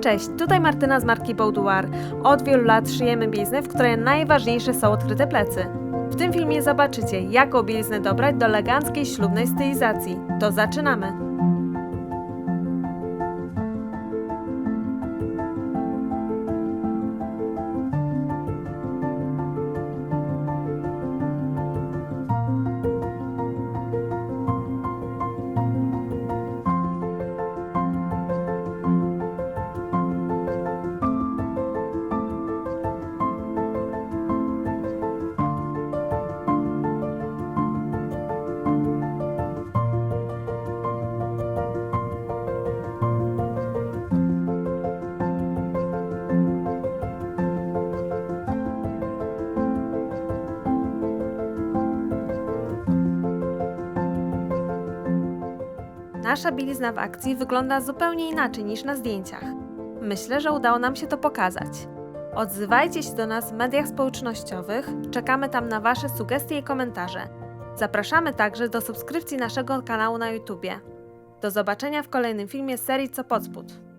Cześć, tutaj Martyna z marki Boudoir. Od wielu lat szyjemy bielizny, w której najważniejsze są odkryte plecy. W tym filmie zobaczycie, jaką bieliznę dobrać do eleganckiej ślubnej stylizacji. To zaczynamy! Nasza bielizna w akcji wygląda zupełnie inaczej niż na zdjęciach. Myślę, że udało nam się to pokazać. Odzywajcie się do nas w mediach społecznościowych, czekamy tam na Wasze sugestie i komentarze. Zapraszamy także do subskrypcji naszego kanału na YouTube. Do zobaczenia w kolejnym filmie serii Co pod spód.